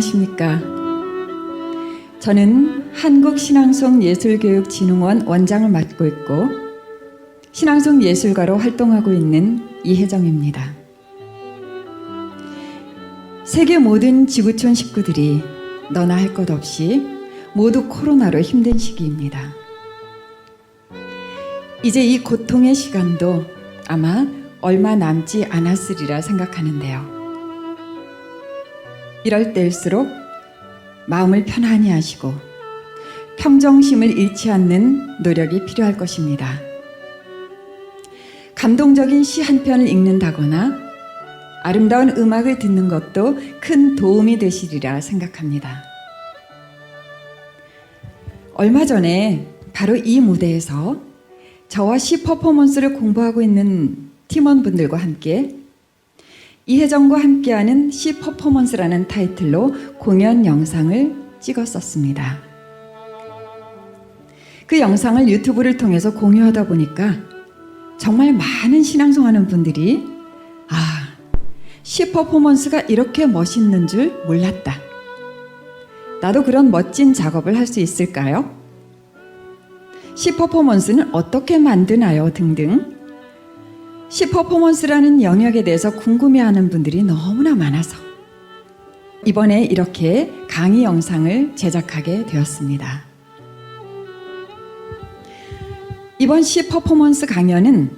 안녕하십니까. 저는 한국신앙송예술교육진흥원 원장을 맡고 있고 신앙송 예술가로 활동하고 있는 이혜정입니다. 세계 모든 지구촌 식구들이 너나 할 것 없이 모두 코로나로 힘든 시기입니다. 이제 이 고통의 시간도 아마 얼마 남지 않았으리라 생각하는데요. 이럴 때일수록 마음을 편안히 하시고 평정심을 잃지 않는 노력이 필요할 것입니다. 감동적인 시 한 편을 읽는다거나 아름다운 음악을 듣는 것도 큰 도움이 되시리라 생각합니다. 얼마 전에 바로 이 무대에서 저와 시 퍼포먼스를 공부하고 있는 팀원분들과 함께 이혜정과 함께하는 시 퍼포먼스라는 타이틀로 공연 영상을 찍었었습니다. 그 영상을 유튜브를 통해서 공유하다 보니까 정말 많은 신앙송하는 분들이 아, 시 퍼포먼스가 이렇게 멋있는 줄 몰랐다. 나도 그런 멋진 작업을 할 수 있을까요? 시 퍼포먼스는 어떻게 만드나요? 등등 시 퍼포먼스라는 영역에 대해서 궁금해하는 분들이 너무나 많아서 이번에 이렇게 강의 영상을 제작하게 되었습니다. 이번 시 퍼포먼스 강연은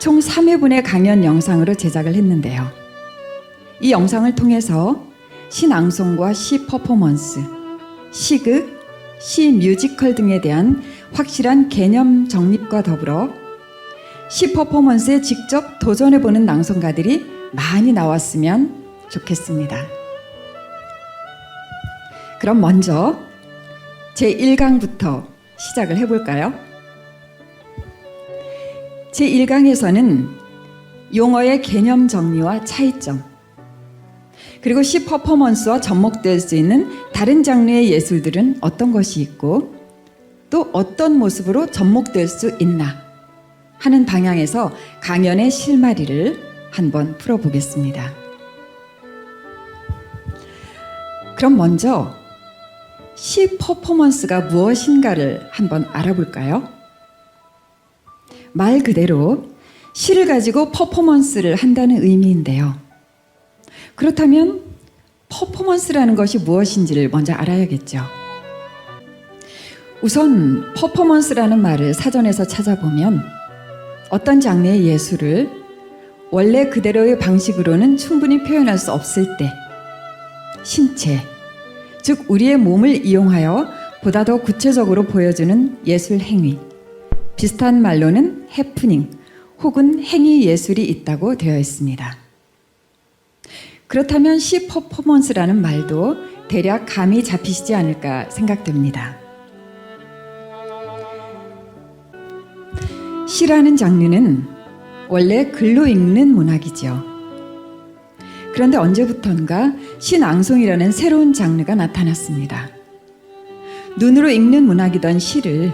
총 3회분의 강연 영상으로 제작을 했는데요. 이 영상을 통해서 시낭송과 시 퍼포먼스, 시극, 시 뮤지컬 등에 대한 확실한 개념 정립과 더불어 시 퍼포먼스에 직접 도전해보는 낭송가들이 많이 나왔으면 좋겠습니다. 그럼 먼저 제 1강부터 시작을 해볼까요? 제 1강에서는 용어의 개념 정리와 차이점, 그리고 시 퍼포먼스와 접목될 수 있는 다른 장르의 예술들은 어떤 것이 있고 또 어떤 모습으로 접목될 수 있나 하는 방향에서 강연의 실마리를 한번 풀어보겠습니다. 그럼 먼저 시 퍼포먼스가 무엇인가를 한번 알아볼까요? 말 그대로 시를 가지고 퍼포먼스를 한다는 의미인데요. 그렇다면 퍼포먼스라는 것이 무엇인지를 먼저 알아야겠죠. 우선 퍼포먼스라는 말을 사전에서 찾아보면 어떤 장르의 예술을 원래 그대로의 방식으로는 충분히 표현할 수 없을 때 신체, 즉 우리의 몸을 이용하여 보다 더 구체적으로 보여주는 예술 행위, 비슷한 말로는 해프닝 혹은 행위 예술이 있다고 되어 있습니다. 그렇다면 시 퍼포먼스라는 말도 대략 감이 잡히시지 않을까 생각됩니다. 시라는 장르는 원래 글로 읽는 문학이죠. 그런데 언제부턴가 시낭송이라는 새로운 장르가 나타났습니다. 눈으로 읽는 문학이던 시를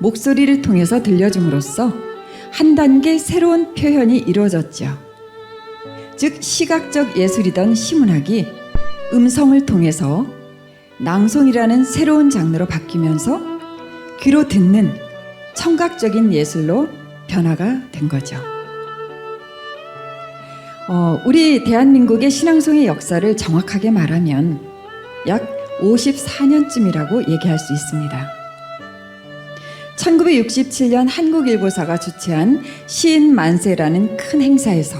목소리를 통해서 들려줌으로써 한 단계 새로운 표현이 이루어졌죠. 즉 시각적 예술이던 시문학이 음성을 통해서 낭송이라는 새로운 장르로 바뀌면서 귀로 듣는 청각적인 예술로 변화가 된 거죠. 어, 우리 대한민국의 신앙송의 역사를 정확하게 말하면 약 54년쯤이라고 얘기할 수 있습니다. 1967년 한국일보사가 주최한 시인 만세라는 큰 행사에서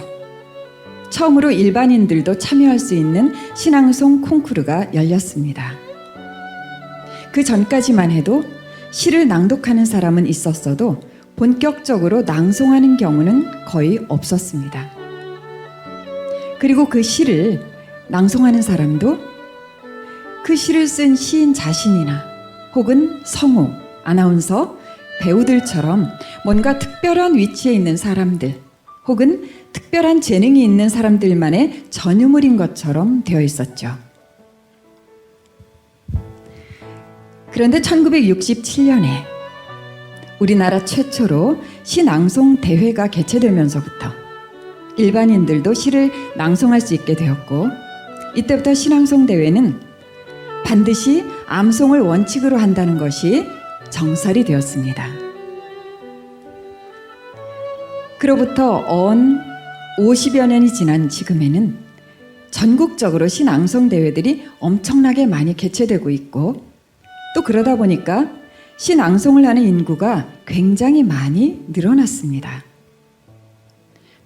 처음으로 일반인들도 참여할 수 있는 신앙송 콩쿠르가 열렸습니다. 그 전까지만 해도 시를 낭독하는 사람은 있었어도 본격적으로 낭송하는 경우는 거의 없었습니다. 그리고 그 시를 낭송하는 사람도 그 시를 쓴 시인 자신이나 혹은 성우, 아나운서, 배우들처럼 뭔가 특별한 위치에 있는 사람들 혹은 특별한 재능이 있는 사람들만의 전유물인 것처럼 되어 있었죠. 그런데 1967년에 우리나라 최초로 시낭송 대회가 개최되면서부터 일반인들도 시를 낭송할 수 있게 되었고 이때부터 신앙송 대회는 반드시 암송을 원칙으로 한다는 것이 정설이 되었습니다. 그로부터 언 50여 년이 지난 지금에는 전국적으로 신앙송 대회들이 엄청나게 많이 개최되고 있고 또 그러다 보니까 신앙송을 하는 인구가 굉장히 많이 늘어났습니다.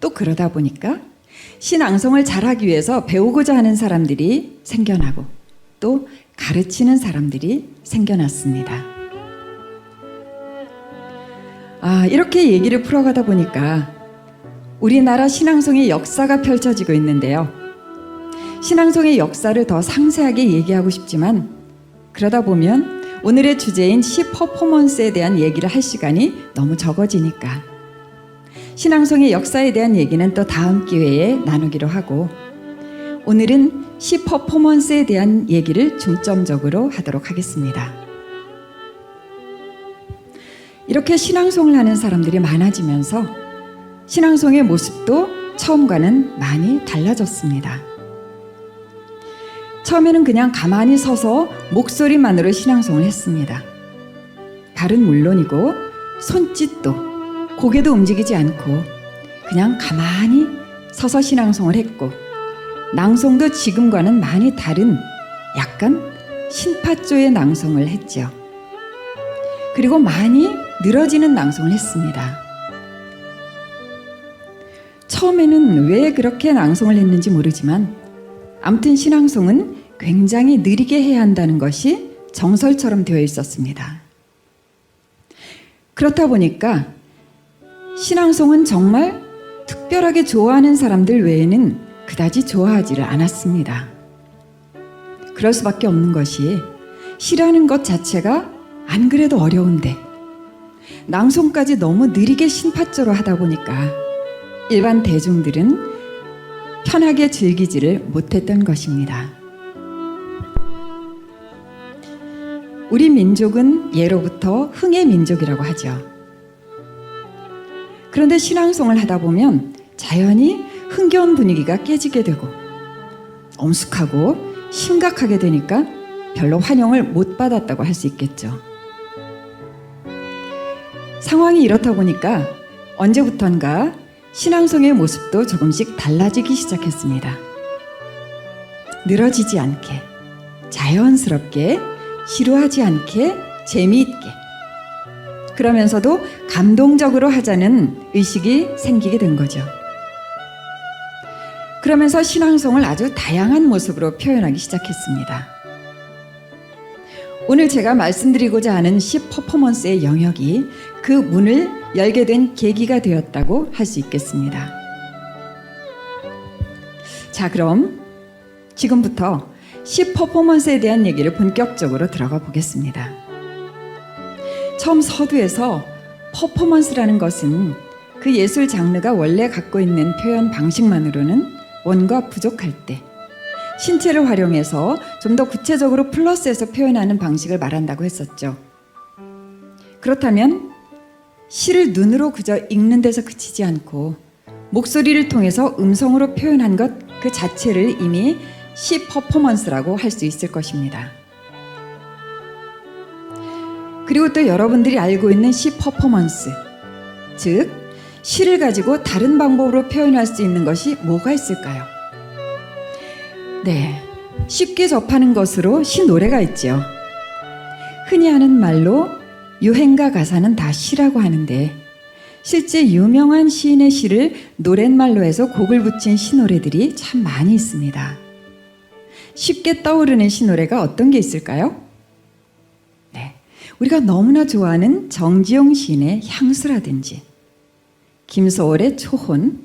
또 그러다 보니까 신앙송을 잘하기 위해서 배우고자 하는 사람들이 생겨나고 또 가르치는 사람들이 생겨났습니다. 아, 이렇게 얘기를 풀어가다 보니까 우리나라 신앙송의 역사가 펼쳐지고 있는데요. 신앙송의 역사를 더 상세하게 얘기하고 싶지만 그러다 보면 오늘의 주제인 시 퍼포먼스에 대한 얘기를 할 시간이 너무 적어지니까 신앙송의 역사에 대한 얘기는 또 다음 기회에 나누기로 하고 오늘은 시 퍼포먼스에 대한 얘기를 중점적으로 하도록 하겠습니다. 이렇게 신앙송을 하는 사람들이 많아지면서 신앙송의 모습도 처음과는 많이 달라졌습니다. 처음에는 그냥 가만히 서서 목소리만으로 신앙송을 했습니다. 발은 물론이고 손짓도 고개도 움직이지 않고 그냥 가만히 서서 신앙송을 했고 낭송도 지금과는 많이 다른 약간 신파조의 낭송을 했죠. 그리고 많이 늘어지는 낭송을 했습니다. 처음에는 왜 그렇게 낭송을 했는지 모르지만 아무튼 신앙송은 굉장히 느리게 해야 한다는 것이 정설처럼 되어 있었습니다. 그렇다 보니까 신앙송은 정말 특별하게 좋아하는 사람들 외에는 그다지 좋아하지를 않았습니다. 그럴 수밖에 없는 것이 시라는 것 자체가 안 그래도 어려운데 낭송까지 너무 느리게 신파조로 하다 보니까 일반 대중들은 편하게 즐기지를 못했던 것입니다. 우리 민족은 예로부터 흥의 민족이라고 하죠. 그런데 신앙송을 하다 보면 자연히 흥겨운 분위기가 깨지게 되고 엄숙하고 심각하게 되니까 별로 환영을 못 받았다고 할 수 있겠죠. 상황이 이렇다 보니까 언제부턴가 신앙송의 모습도 조금씩 달라지기 시작했습니다. 늘어지지 않게, 자연스럽게, 지루하지 않게, 재미있게. 그러면서도 감동적으로 하자는 의식이 생기게 된 거죠. 그러면서 신앙송을 아주 다양한 모습으로 표현하기 시작했습니다. 오늘 제가 말씀드리고자 하는 시 퍼포먼스의 영역이 그 문을 열게 된 계기가 되었다고 할 수 있겠습니다. 자, 그럼 지금부터 시 퍼포먼스에 대한 얘기를 본격적으로 들어가 보겠습니다. 처음 서두에서 퍼포먼스라는 것은 그 예술 장르가 원래 갖고 있는 표현 방식만으로는 뭔가 부족할 때 신체를 활용해서 좀 더 구체적으로 플러스해서 표현하는 방식을 말한다고 했었죠. 그렇다면 시를 눈으로 그저 읽는 데서 그치지 않고 목소리를 통해서 음성으로 표현한 것 그 자체를 이미 시 퍼포먼스라고 할 수 있을 것입니다. 그리고 또 여러분들이 알고 있는 시 퍼포먼스, 즉 시를 가지고 다른 방법으로 표현할 수 있는 것이 뭐가 있을까요? 네, 쉽게 접하는 것으로 시 노래가 있죠. 흔히 하는 말로 유행가 가사는 다 시라고 하는데 실제 유명한 시인의 시를 노랫말로 해서 곡을 붙인 시노래들이 참 많이 있습니다. 쉽게 떠오르는 시노래가 어떤 게 있을까요? 네, 우리가 너무나 좋아하는 정지용 시인의 향수라든지 김소월의 초혼,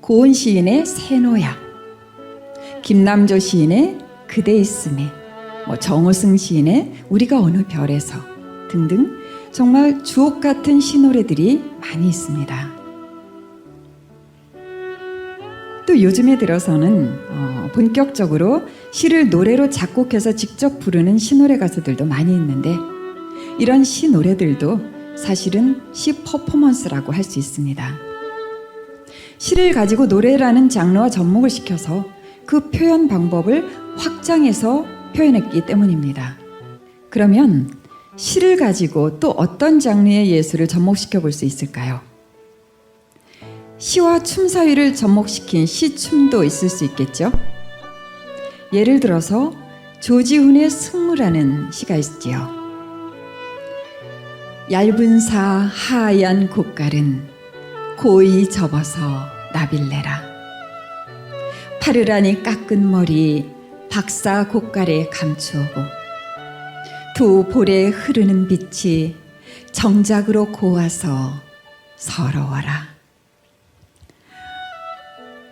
고은 시인의 새노야, 김남조 시인의 그대 있음에, 뭐 정호승 시인의 우리가 어느 별에서 등등 정말 주옥 같은 시노래들이 많이 있습니다. 또 요즘에 들어서는 어, 본격적으로 시를 노래로 작곡해서 직접 부르는 시노래 가수들도 많이 있는데 이런 시노래들도 사실은 시 퍼포먼스라고 할 수 있습니다. 시를 가지고 노래라는 장르와 접목을 시켜서 그 표현 방법을 확장해서 표현했기 때문입니다. 그러면 시를 가지고 또 어떤 장르의 예술을 접목시켜 볼 수 있을까요? 시와 춤 사이를 접목시킨 시춤도 있을 수 있겠죠? 예를 들어서 조지훈의 승무라는 시가 있지요. 얇은 사 하얀 곡갈은 고이 접어서 나빌래라. 파르라니 깎은 머리 박사 곡갈에 감추고 두 볼에 흐르는 빛이 정작으로 고와서 서러워라.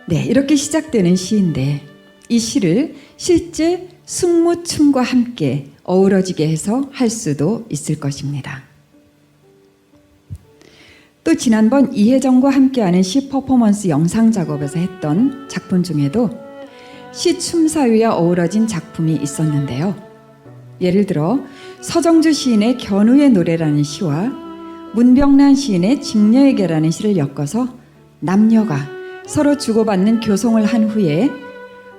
네, 이렇게 시작되는 시인데 이 시를 실제 승무춤과 함께 어우러지게 해서 할 수도 있을 것입니다. 또 지난번 이혜정과 함께하는 시 퍼포먼스 영상 작업에서 했던 작품 중에도 시 춤사위와 어우러진 작품이 있었는데요. 예를 들어 서정주 시인의 견우의 노래라는 시와 문병란 시인의 직녀에게라는 시를 엮어서 남녀가 서로 주고받는 교송을 한 후에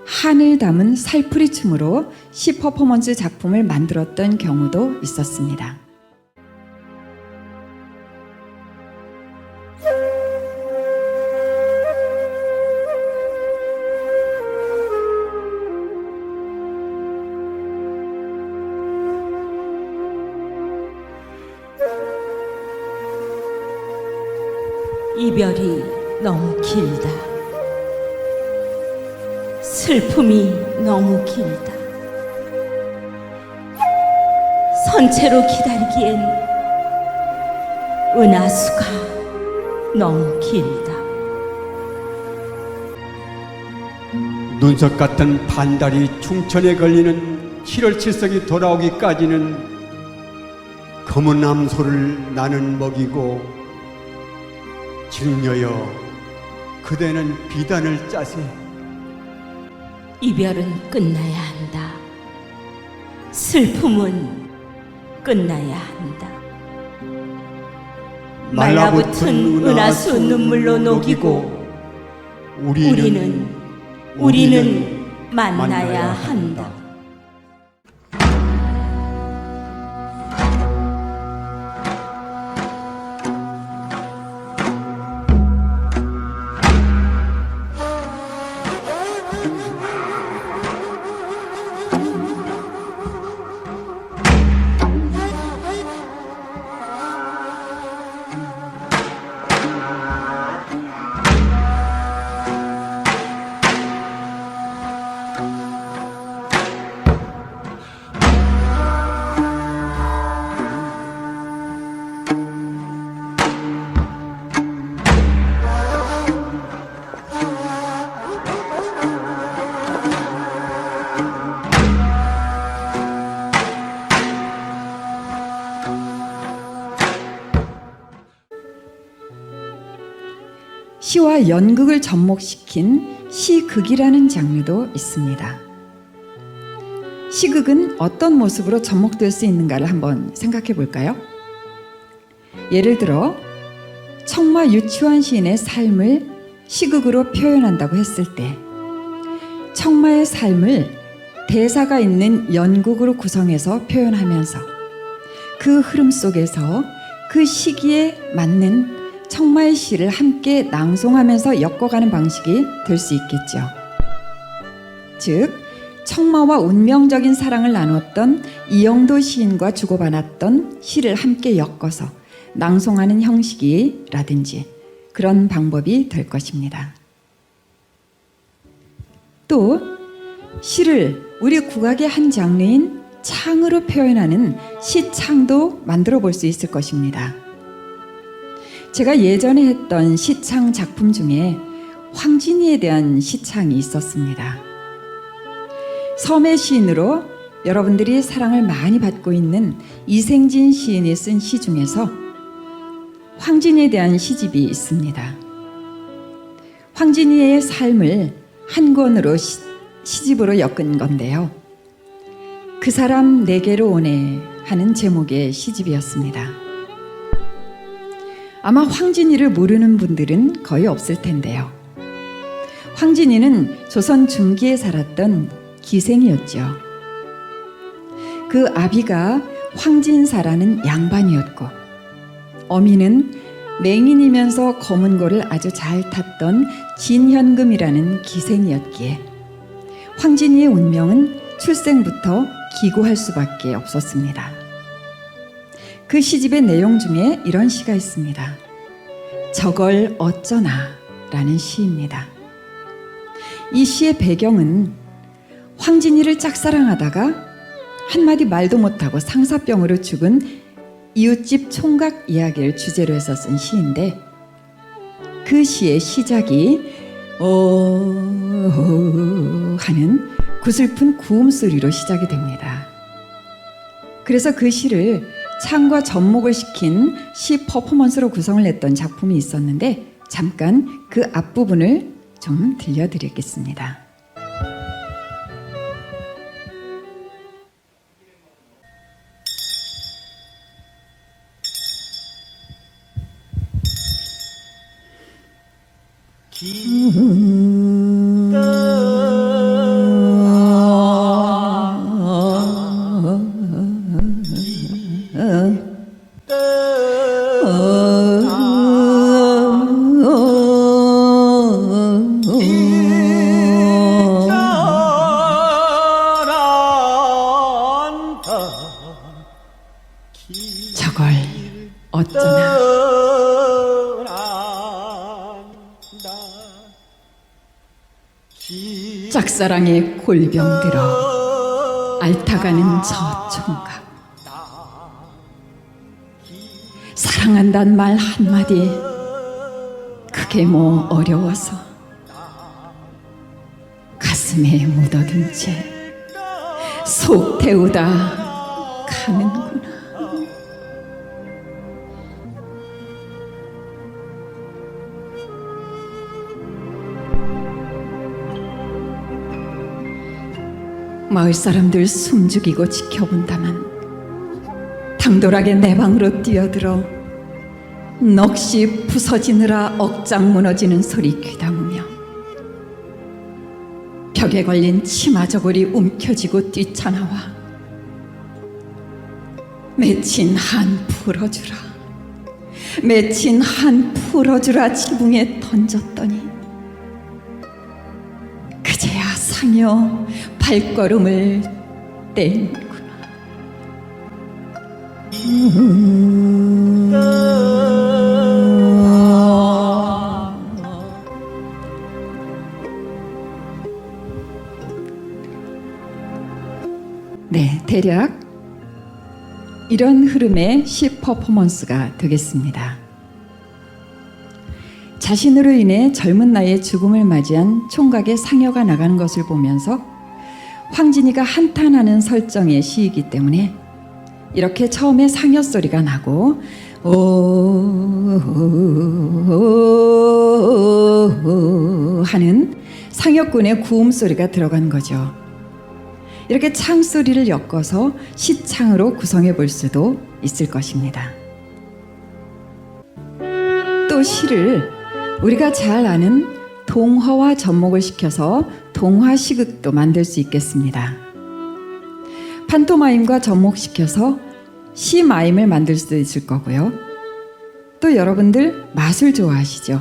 한을 담은 살풀이 춤으로 시 퍼포먼스 작품을 만들었던 경우도 있었습니다. 이별이 너무 길다. 슬픔이 너무 길다. 선체로 기다리기엔 은하수가 너무 길다. 눈썹 같은 반달이 충천에 걸리는 7월 칠석이 돌아오기까지는 검은 암소를 나는 먹이고 직녀여 그대는 비단을 짜세 이별은 끝나야 한다. 슬픔은 끝나야 한다. 말라붙은 은하수 눈물로 녹이고 우리는 우리는 만나야 한다. 시와 연극을 접목시킨 시극이라는 장르도 있습니다. 시극은 어떤 모습으로 접목될 수 있는가를 한번 생각해 볼까요? 예를 들어 청마 유치원 시인의 삶을 시극으로 표현한다고 했을 때 청마의 삶을 대사가 있는 연극으로 구성해서 표현하면서 그 흐름 속에서 그 시기에 맞는 청마의 시를 함께 낭송하면서 엮어가는 방식이 될 수 있겠죠. 즉, 청마와 운명적인 사랑을 나눴던 이영도 시인과 주고받았던 시를 함께 엮어서 낭송하는 형식이라든지 그런 방법이 될 것입니다. 또, 시를 우리 국악의 한 장르인 창으로 표현하는 시창도 만들어 볼 수 있을 것입니다. 제가 예전에 했던 시창 작품 중에 황진이에 대한 시창이 있었습니다. 섬의 시인으로 여러분들이 사랑을 많이 받고 있는 이생진 시인이 쓴 시 중에서 황진이에 대한 시집이 있습니다. 황진이의 삶을 한 권으로 시, 시집으로 엮은 건데요. 그 사람 내게로 오네 하는 제목의 시집이었습니다. 아마 황진이를 모르는 분들은 거의 없을 텐데요. 황진이는 조선 중기에 살았던 기생이었죠. 그 아비가 황진사라는 양반이었고 어미는 맹인이면서 검은 고를 아주 잘 탔던 진현금이라는 기생이었기에 황진이의 운명은 출생부터 기고할 수밖에 없었습니다. 그 시집의 내용 중에 이런 시가 있습니다. 저걸 어쩌나 라는 시입니다. 이 시의 배경은 황진이를 짝사랑하다가 한마디 말도 못하고 상사병으로 죽은 이웃집 총각 이야기를 주제로 해서 쓴 시인데 그 시의 시작이 어 하는 구슬픈 구음 소리로 시작이 됩니다. 그래서 그 시를 창과 접목을 시킨 시 퍼포먼스로 구성을 했던 작품이 있었는데 잠깐 그 앞부분을 좀 들려드리겠습니다. 저 짝사랑에 골병 들어 앓다가는 저 총각. 사랑한단 말 한마디 그게 뭐 어려워서 가슴에 묻어둔 채 속 태우다 가는구나 마을 사람들 숨죽이고 지켜본다만 당돌하게 내 방으로 뛰어들어 넋이 부서지느라 억장 무너지는 소리 귀담으며 벽에 걸린 치마 저고리 움켜쥐고 뛰쳐나와 맺힌 한 풀어주라 맺힌 한 풀어주라 지붕에 던졌더니 상여 발걸음을 떼는구나. 네, 대략 이런 흐름의 시 퍼포먼스가 되겠습니다. 자신으로 인해 젊은 나이에 죽음을 맞이한 총각의 상여가 나가는 것을 보면서 황진이가 한탄하는 설정의 시이기 때문에 이렇게 처음에 상여 소리가 나고 오 하는 상여꾼의 구음 소리가 들어간 거죠. 이렇게 창 소리를 엮어서 시창으로 구성해 볼 수도 있을 것입니다. 또 시를 우리가 잘 아는 동화와 접목을 시켜서 동화 시극도 만들 수 있겠습니다. 판토마임과 접목시켜서 시마임을 만들 수도 있을 거고요. 또 여러분들 마술 좋아하시죠?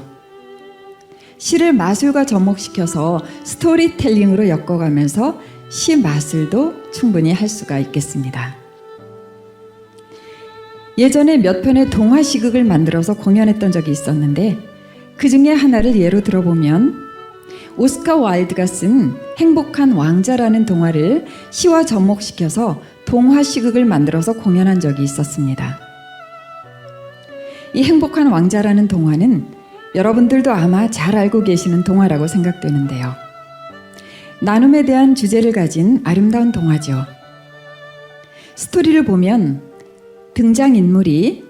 시를 마술과 접목시켜서 스토리텔링으로 엮어가면서 시 마술도 충분히 할 수가 있겠습니다. 예전에 몇 편의 동화 시극을 만들어서 공연했던 적이 있었는데 그 중에 하나를 예로 들어보면 오스카 와일드가 쓴 행복한 왕자라는 동화를 시와 접목시켜서 동화 시극을 만들어서 공연한 적이 있었습니다. 이 행복한 왕자라는 동화는 여러분들도 아마 잘 알고 계시는 동화라고 생각되는데요. 나눔에 대한 주제를 가진 아름다운 동화죠. 스토리를 보면 등장인물이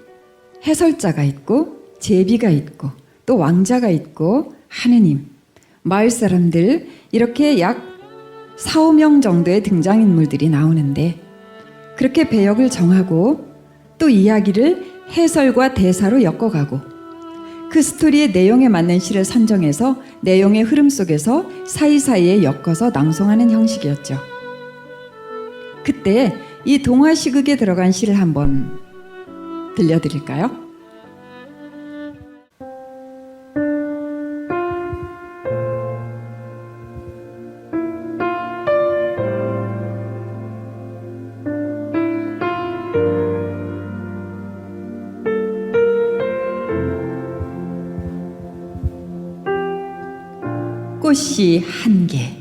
해설자가 있고 제비가 있고 또 왕자가 있고 하느님, 마을 사람들 이렇게 약 4, 5명 정도의 등장인물들이 나오는데 그렇게 배역을 정하고 또 이야기를 해설과 대사로 엮어가고 그 스토리의 내용에 맞는 시를 선정해서 내용의 흐름 속에서 사이사이에 엮어서 낭송하는 형식이었죠. 그때 이 동화 시극에 들어간 시를 한번 들려드릴까요? 꽃이 한 개.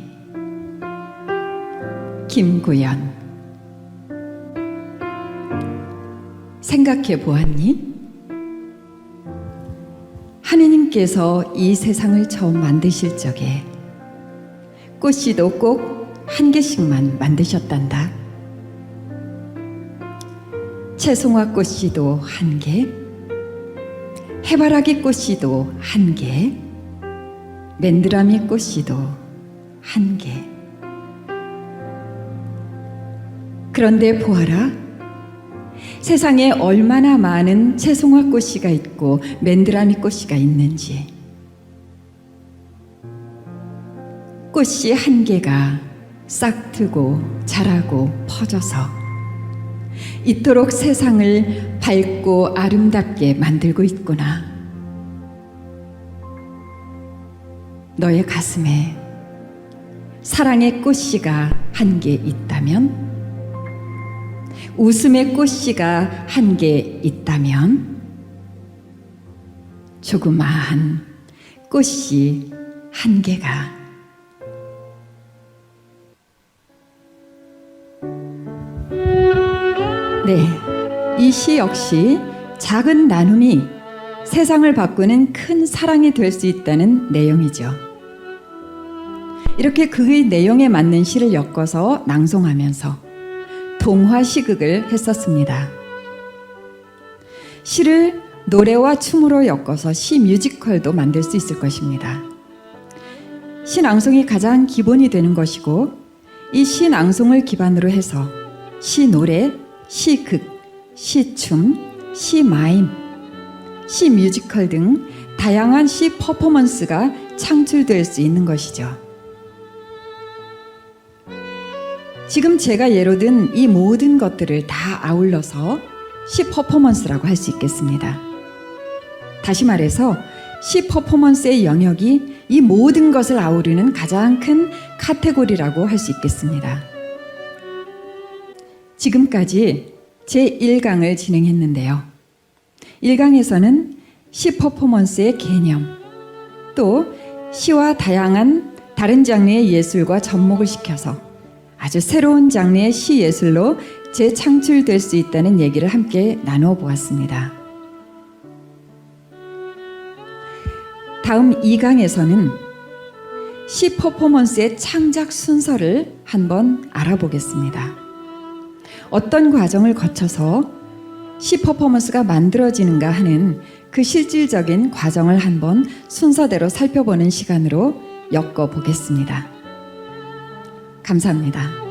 김구연. 생각해 보았니? 하느님께서 이 세상을 처음 만드실 적에 꽃씨도 꼭 한 개씩만 만드셨단다. 채송화 꽃씨도 한 개, 해바라기 꽃씨도 한 개, 맨드라미 꽃씨도 한 개. 그런데 보아라. 세상에 얼마나 많은 채송화 꽃씨가 있고 맨드라미 꽃씨가 있는지. 꽃씨 한 개가 싹 트고 자라고 퍼져서 이토록 세상을 밝고 아름답게 만들고 있구나. 너의 가슴에 사랑의 꽃씨가 한 개 있다면, 웃음의 꽃씨가 한 개 있다면, 조그마한 꽃씨 한 개가 네, 이 시 역시 작은 나눔이 세상을 바꾸는 큰 사랑이 될 수 있다는 내용이죠. 이렇게 그의 내용에 맞는 시를 엮어서 낭송하면서 동화 시극을 했었습니다. 시를 노래와 춤으로 엮어서 시 뮤지컬도 만들 수 있을 것입니다. 시 낭송이 가장 기본이 되는 것이고 이 시 낭송을 기반으로 해서 시 노래, 시 극, 시 춤, 시 마임, 시 뮤지컬 등 다양한 시 퍼포먼스가 창출될 수 있는 것이죠. 지금 제가 예로 든 이 모든 것들을 다 아울러서 시 퍼포먼스라고 할 수 있겠습니다. 다시 말해서 시 퍼포먼스의 영역이 이 모든 것을 아우르는 가장 큰 카테고리라고 할 수 있겠습니다. 지금까지 제 1강을 진행했는데요. 1강에서는 시 퍼포먼스의 개념, 또 시와 다양한 다른 장르의 예술과 접목을 시켜서 아주 새로운 장르의 시 예술로 재창출될 수 있다는 얘기를 함께 나누어 보았습니다. 다음 2강에서는 시 퍼포먼스의 창작 순서를 한번 알아보겠습니다. 어떤 과정을 거쳐서 시 퍼포먼스가 만들어지는가 하는 그 실질적인 과정을 한번 순서대로 살펴보는 시간으로 엮어 보겠습니다. 감사합니다.